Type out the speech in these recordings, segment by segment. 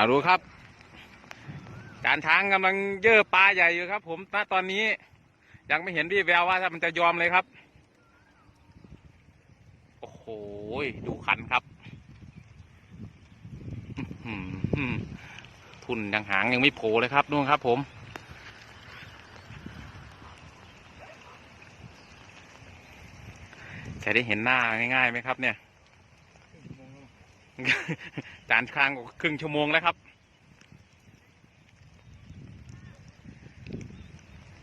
าดูครับการช้างกำลังเย่อปลาใหญ่อยู่ครับ ผมณตอนนี้ยังไม่เห็นวี่แววว่าถ้ามันจะยอมเลยครับ โอ้โหดูขันครับทุนยังหางยังไม่โผล่เลยครับนู่นครับ ผมจะได้เห็นหน้าง่ายๆไหมครับ เนี่ย จานค้างกว่าครึ่งชั่วโมงแล้วครับ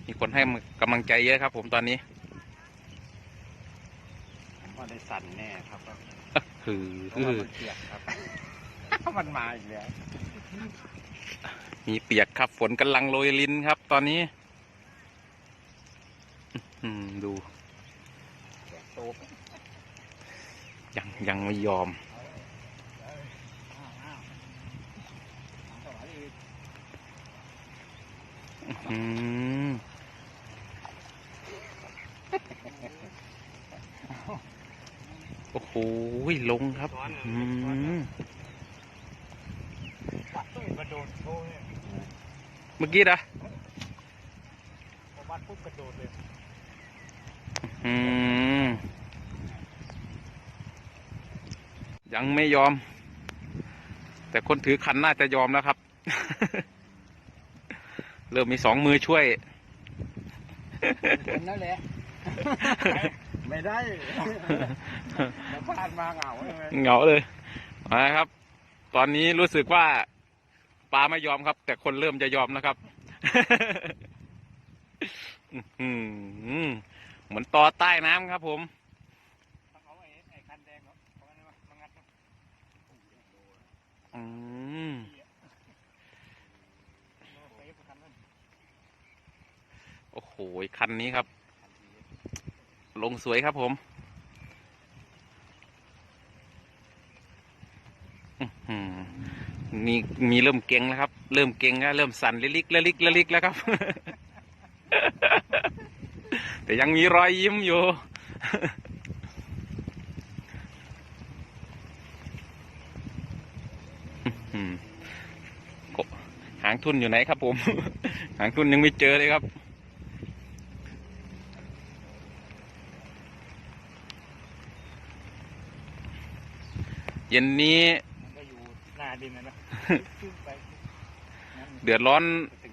มีคนให้กำลังใจเยอะครับ ผมตอนนี้ว่าได้สั่นแน่ครับคือเพราะว่ามันเปียกครับ มันมาอีกแล้ว มีเปียกครับฝนกำลังโรยลินครับ ตอนนี้อืมดูเปียกโตกยังยังไม่ยอม อืมโอ้โหลงครับ อืมเมื่อกี้นะวัดปุ๊บกระโดดเลย อืม ยังไม่ยอม แต่คนถือคันน่าจะยอมแล้วครับ เริ่มมีสองมือช่วยคนนั่นแหละ ไม่ได้แล้วพลาดมาเหงาเลย เหงาเลยมาครับ ตอนนี้รู้สึกว่าปลาไม่ยอมครับ แต่คนเริ่มจะยอมนะครับ อื้อหือเหมือนต่อใต้น้ำครับ ผม เอาไอ้ไอ้คันแดงเนาะเอาอันนั้นมามางัดเนาะ อืม เอาไปคันนั้น โอ้โห คันนี้ครับ ลงสวยครับผมมีมีเริ่มเก่งแล้วครับ เริ่มเก่งแล้วเริ่มสั่นลิลิกละลิกละลิกแล้วครับ แต่ยังมีรอยยิ้มอยู่หางทุนอยู่ไหนครับผม หางทุนยังไม่เจอเลยครับ เย็นนี้มันก็อยู่หน้าดินนะนะขึ้นไปงั้นเดือดร้อน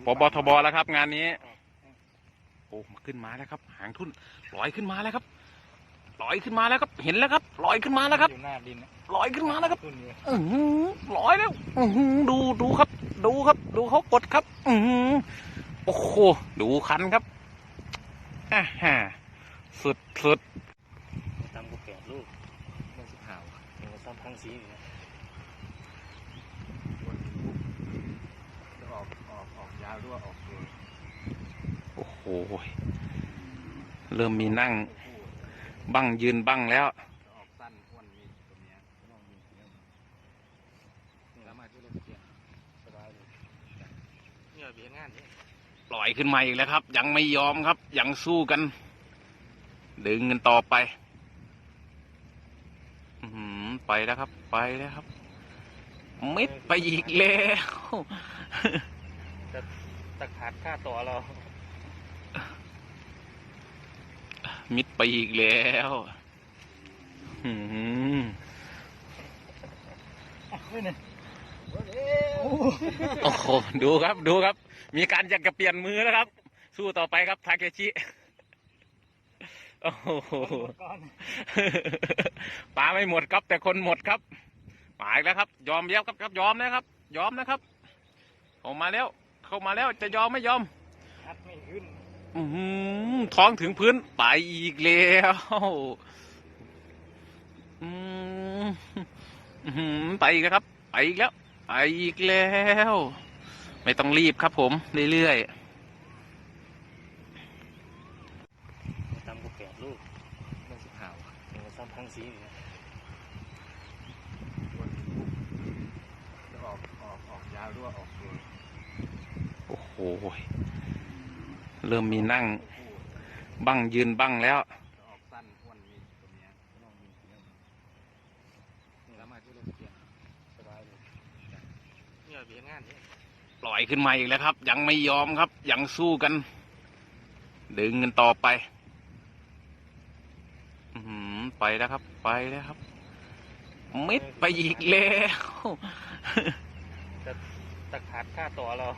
ปบทบแล้วครับ งานนี้ โอ้มาขึ้นมาแล้วครับ หางทุนลอยขึ้นมาแล้วครับลอยขึ้นมาแล้วครับ เห็นแล้วครับลอยขึ้นมาแล้วครับอยู่หน้าดินนะลอยขึ้นมาแล้วครับขึ้นเลยอือหือลอยแล้วอือหือดูดูครับ ดูครับ ดูเขากดครับ อือหือโอ้โหดูคันครับอ่าฮะสุดสุด ตามกูแปดลูกเรื่องสิบหาวเดี๋ยวซ้ำพั งสีอยู่นะออกออกออกยาวด้วยออกเลยโอ้โห เริ่มมีนั่งบั้งยืนบั้งแล้วออกสั้นอ้วนมีตัวเนี้ยลองมีเนี้ยนี่แล้วมาที่เล่นเกียร์สบายเลยเนี่ยเบียงานนี่ปล่อยขึ้นมาอีกแล้วครับ ยังไม่ยอมครับ ยังสู้กัน ดึงกันต่อไปอือหือ ไปแล้วครับ ไปแล้วครับ มิดไปอีกแล้วตะขาดค่าตัวเรา มิดไปอีกแล้วอืมไม่เนี่ยโอ้โหดูครับดูครับ มีการอยากจะเปลี่ยนมือแล้วครับ สู้ต่อไปครับทาเคชิ โอ้โหก่อนปลาไม่หมดครับแต่คนหมดครับมาอีกแล้วครับ ยอมแล้วครับครับยอมนะครับ ยอมนะครับเข้ามาแล้ว เข้ามาแล้วจะยอมไม่ยอมคัดไม่ขึ้นอื้อหือท้องถึงพื้นไปอีกแล้วอืมอื้อหือไปอีกแล้วครับ ไปอีกแล้ว ไปอีกแล้ว ไม่ต้องรีบครับผม เรื่อยตามกูแปดลูกเรื่องสิบหาวเดี๋ยวซ้ำพังสีอยู่นะออกออกออกยาวด้วยออกเลย ๆ โอ้โห เริ่มมีนั่ง บั้งยืนบั้งแล้วลองมีเนี้ยนี่แล้วปล่อยขึ้นมาอีกแล้วครับ ยังไม่ยอมครับ ยังสู้กัน ดึงกันต่อไปอือหือไปแล้วครับ ไปแล้วครับมิดไปอีกแล้ว ตะขาดค่าตัวเรา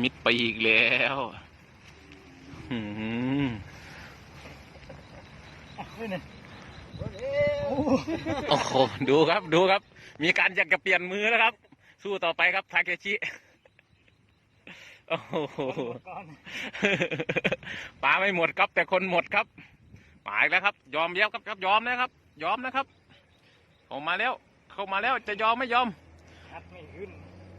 มิดไปอีกแล้วอืมโอ้โห ดูครับ ดูครับ มีการอยากจะเปลี่ยนมือแล้วครับ สู้ต่อไปครับ ทาเคชิ โอ้โห ปลาไม่หมดครับ แต่คนหมดครับมาอีกแล้วครับ ยอมแล้วครับครับยอมนะครับ ยอมนะครับเข้ามาแล้ว เข้ามาแล้วจะยอมไม่ยอมคัดไม่ขึ้น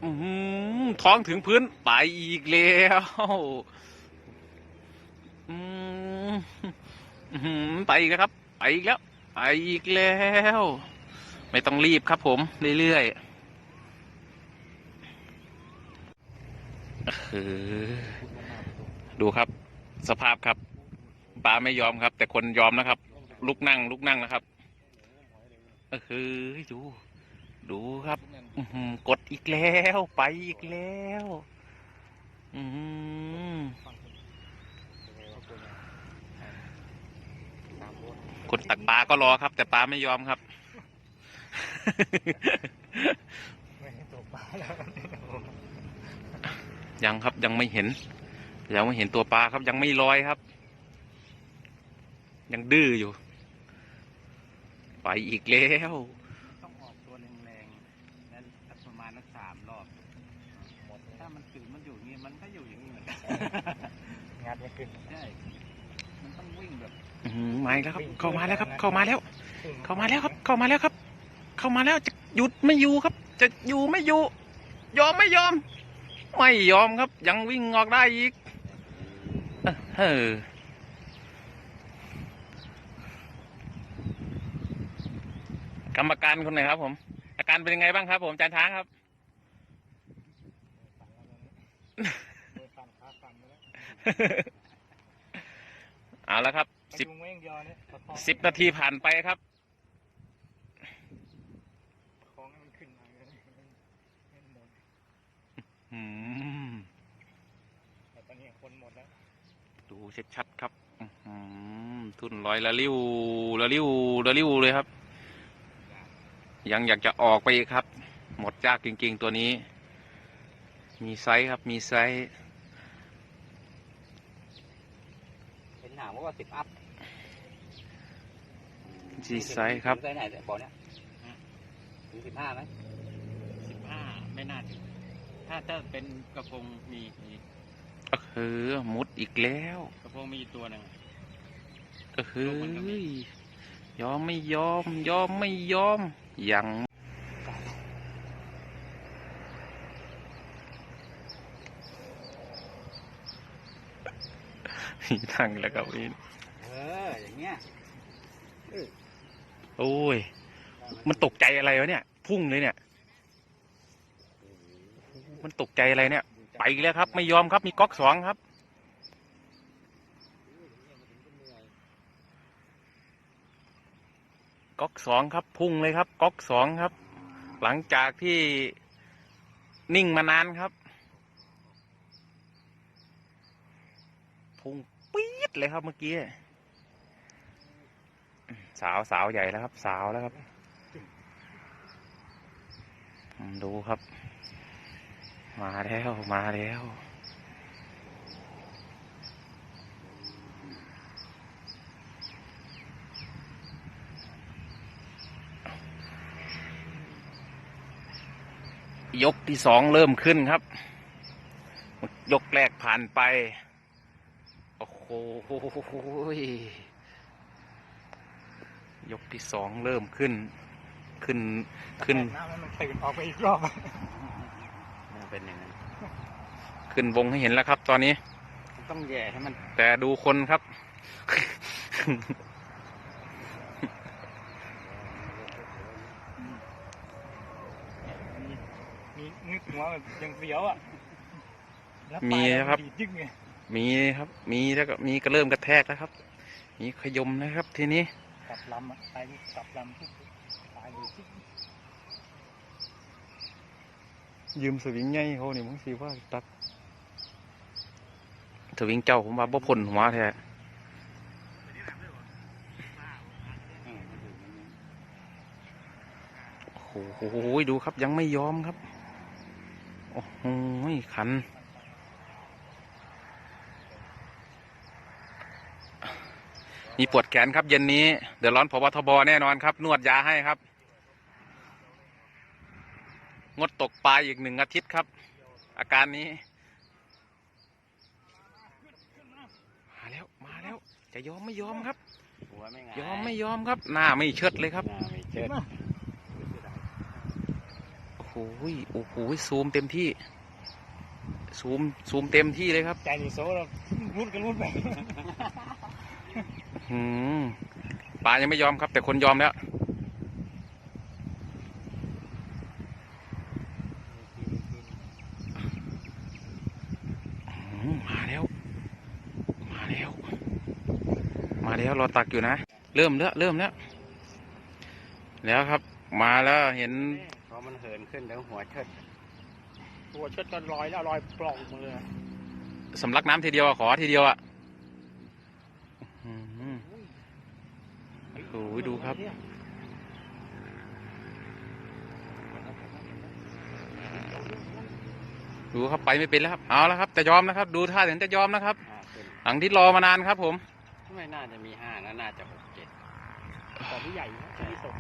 อือหือท้องถึงพื้นไปอีกแล้วอืมอื้อหือไปอีกแล้วครับ ไปอีกแล้ว ไปอีกแล้ว ไม่ต้องรีบครับผม เรื่อยๆเออดูครับ สภาพครับปลาไม่ยอมครับ แต่คนยอมนะครับ ลุกนั่ง ลุกนั่งนะครับ เออดู ดูครับกดอีกแล้วไปอีกแล้วอืคนตักปลาก็รอครับ แต่ปลาไม่ยอมครับยังครับยังไม่เห็น ยังไม่เห็นตัวปลาครับยังไม่ลอยครับ ยังดื้ออยู่ ไปอีกแล้ว ต้องออกตัวแรงๆนั้นประมาณนักสามรอบถ้ามันถือมันอยู่อย่างนี้มันก็อยู่อย่า งนี้เหมือนกันงัดไม่ขึ้นใช่มันต้องวิ่งแบบอื้อหือมาอีกแล้วครับ เข้ามาแล้วครับ เข้ามาแล้ว เข้ามาแล้วครับ เข้ามาแล้วครับ เข้ามาแล้วจะหยุดไม่อยู่ครับ จะอยู่ไม่อยู่ ยอมไม่ยอม ไม่ยอมครับ ยังวิ่งออกได้อีกเออเกรรมการคนไหนครับ ผม อาการเป็นยังไงบ้างครับ ผมอาจารย์ช้างครับ ฟันขาฟันไปแล้ว เอาละครับสิสิบบเองเดียวเนี่ยประคองสิบนาทีผ่านไปครับประคองให้มันขึ้นมาเลยให้มันหมดอืมแต่ตอนนี้คนหมดแล้ว ดูชัดๆครับอื้อหือทุนลอยละลิ้วละลิ้วละลิ้วเลยครับ ยังอยากจะออกไปอีกครับ หมดยากจริง ๆ ตัวนี้ มีไซส์ครับมีไซส์ เห็นหนาม ว่าสิบอัพมีไซส์ครับไซส์ไหนเนี่ยบอกเนี่ยถึงสิบห้าไหมสิบห้าไม่น่าถึงถ้าถ้าเป็นกระพงมีมีเออมุดอีกแล้ว กระพงมีตัวหนึ่งเอออยอมไม่ยอม ยอมไม่ยอมยัง ทั้งแล้วครับพี่เอออย่างเงี้ยโอ้ย มันตกใจอะไรวะเนี่ย พุ่งเลยเนี่ย มันตกใจอะไรเนี่ย ไปอีกแล้วครับ ไม่ยอมครับ มีก๊อกสองครับ ก๊อกสองครับ พุ่งเลยครับ ก๊อกสองครับ หลังจากที่นิ่งมานานครับ พุ่ง ปี๊ดเลยครับเมื่อกี้ สาวสาวใหญ่แล้วครับ สาวแล้วครับ ดูครับ มาแล้วมาแล้วยกที่สองเริ่มขึ้นครับ ยกแรกผ่านไป โอ้โหยกที่สองเริ่มขึ้น ขึ้นขึ้นน้ำมันตื่นออกไปอีกรอบเป็นอย่างนั้นขึ้นวงให้เห็นแล้วครับ ตอนนี้ ต้องแย่ให้มัน แต่ดูคนครับ มีนึกหัวแบบยังเสียวอะมีครับยึกไง มีครับ มีแล้วก็มีก็เริ่มกระแทกแล้วครับ มีขยมนะครับ ทีนี้กลับลำอะตายกลับลำปุ๊บตายเลยปุ๊บยืมสวิงใหญ่เขานี่มึงสิว่าตักสวิงเจ้าผมว่าบ่พ้นหัวแท้อืมมันอยู่อย่างนี้โอ้โหดูครับยังไม่ยอมครับ โอ้โหขัน มีปวดแขนครับ เย็นนี้เดือดร้อนพบทบแน่นอนครับ นวดยาให้ครับ งดตกปลาอีกหนึ่งอาทิตย์ครับ อาการนี้มาแล้วมาแล้ว จะยอมไม่ยอมครับ หัวไม่งายยอมไม่ยอมครับ หน้าไม่เชิดเลยครับหน้าไม่เชิดโอ้โหโอ้โหซูมเต็มที่ ซูมซูมเต็มที่เลยครับ ใจนี่โซ่เรารุดกันรุดไป ปลายังไม่ยอมครับ แต่คนยอมแล้วหืมมาแล้ว มาแล้ว มาแล้วรอตักอยู่นะ เริ่มแล้วเริ่มแล้ว แล้วครับ มาแล้วเห็นพอมันเหินขึ้นแล้วหัวเชิดตัวเชิดก็ลอยแล้วลอยปล่องมาเลยสำลักน้ำทีเดียวอะขอทีเดียวอะอื้อหือ โอ้โหดูครับ ดูครับไปไม่เป็นแล้วครับ เอาแล้วครับ จะยอมนะครับ ดูท่าถึงจะยอมนะครับห้าขึ้นหลังที่รอมานานครับผม ไม่น่าจะมีห้านะน่าจะหกเจ็ดแต่ที่ใหญ่นะที่สุด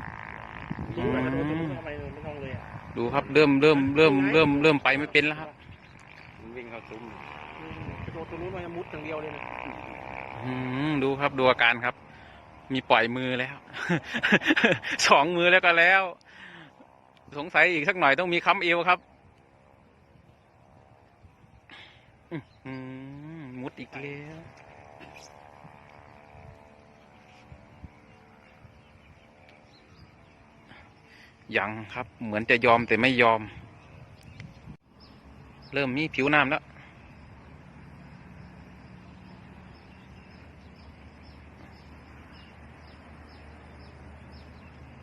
อืดูมไปกระโดดตัวนู้นเข้าไปเลยไม่ต้องเลยอะดูครับเริ่มเริ่มเริ่มเริ่มเริ่มไปไม่เป็นแล้วครับมันวิ่งเข้าซุ้มกระโดดตัวนู้นมันจะมุดอย่างเดียวเลยนะอืมดูครับดูอาการครับ มีปล่อยมือแล้ว สองมือแล้วก็แล้ว สงสัยอีกสักหน่อยต้องมีค้ำเอวครับมุดอีกแล้วยังครับ เหมือนจะยอมแต่ไม่ยอม เริ่มมีผิวน้ำแล้ว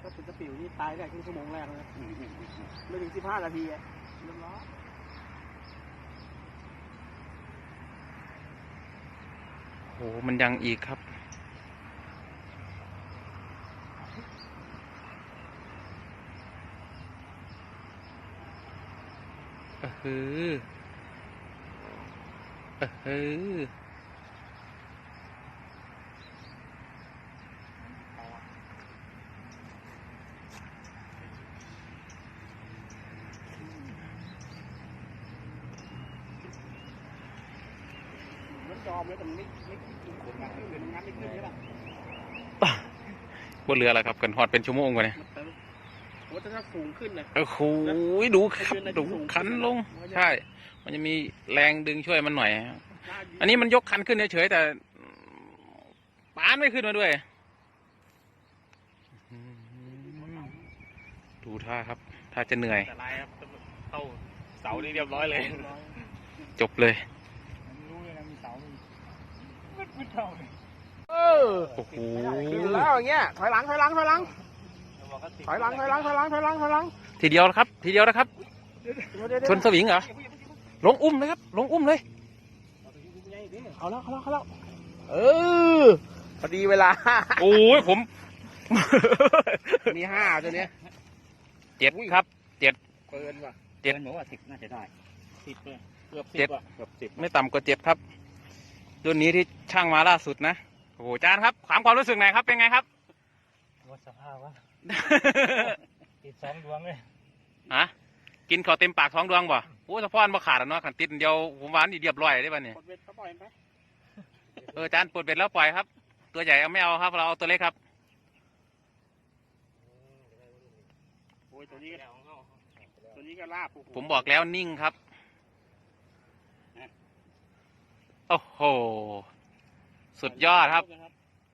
ก็เป็นตะปิวนี่ตายได้ครึ่งชั่วโมงแรกเลยไม่ถึงสิบห้านาทีอะเรียบร้อยโอ้โหมันยังอีกครับ เออฮือเออฮือ มันยอมแล้วแต่มันไม่ไม่กินคนงานไม่เป็นงานไม่ขึ้นใช่ป่ะ บนเรือแล้วครับกันฮอดเป็นชั่วโมงกว่าเนี่ยมันเติมโอ้แต่ถ้าสูงขึ้นนะโอ้โหดูครับดูคันลงใช่ มันจะมีแรงดึงช่วยมันหน่อย อันนี้มันยกคันขึ้นเฉยๆแต่ปานไม่ขึ้นมาด้วยอืมดูท่าครับถ้าจะเหนื่อยแต่ลายครับเข้าเสานี่เรียบร้อยเลย จบเลยรู้เลยนะมีเสามีวิดวิดเท่าเลย เออโอ้โหขึ้นแล้วอย่างเงี้ยถอยหลังถอยหลังถอยหลังถอยหลังถอยหลังถอยหลังถอยหลังถอยหลังทีเดียวนะครับ ทีเดียวนะครับชนสวิงเหรอลงอุ้มเลยครับ ลงอุ้มเลยเอาแล้วเอาแล้วเอาแล้วเออพอดีเวลาโอ้ยผมมีห้าตัวเนี้ยเจ็ดครับเกินว่ะเจ็ดบอกว่าสิบน่าจะได้สิบเลยเกือบสิเจ็บดอะเกือบสิบไม่ต่ำกว่าเจ็ดครับรุ่นนี้ที่ช่างมาล่าสุดนะ โอ้โหจานครับความความรู้สึกไหนอยครับเป็นไงครับว่าสภาพวะติดสองดวงเลยฮะกินข้าวเต็มปากท้องดวงบ่โอ้สะพอนบ่ขาดอะเนาะขันติดอันเดียวผมหวานนี่เรียบร้อยได้ป่ะเนี่ยกดเวทเขาปล่อยไปเออจานปลดเบ็ดแล้วปล่อยครับ ตัวใหญ่เอาไม่เอาครับ เราเอาตัวเล็กครับโอ้ยตัวนี้ก็ตัวนี้ก็ลาบโโหผมบอกแล้วนิ่งครับโอ้โห สุดยอดครับ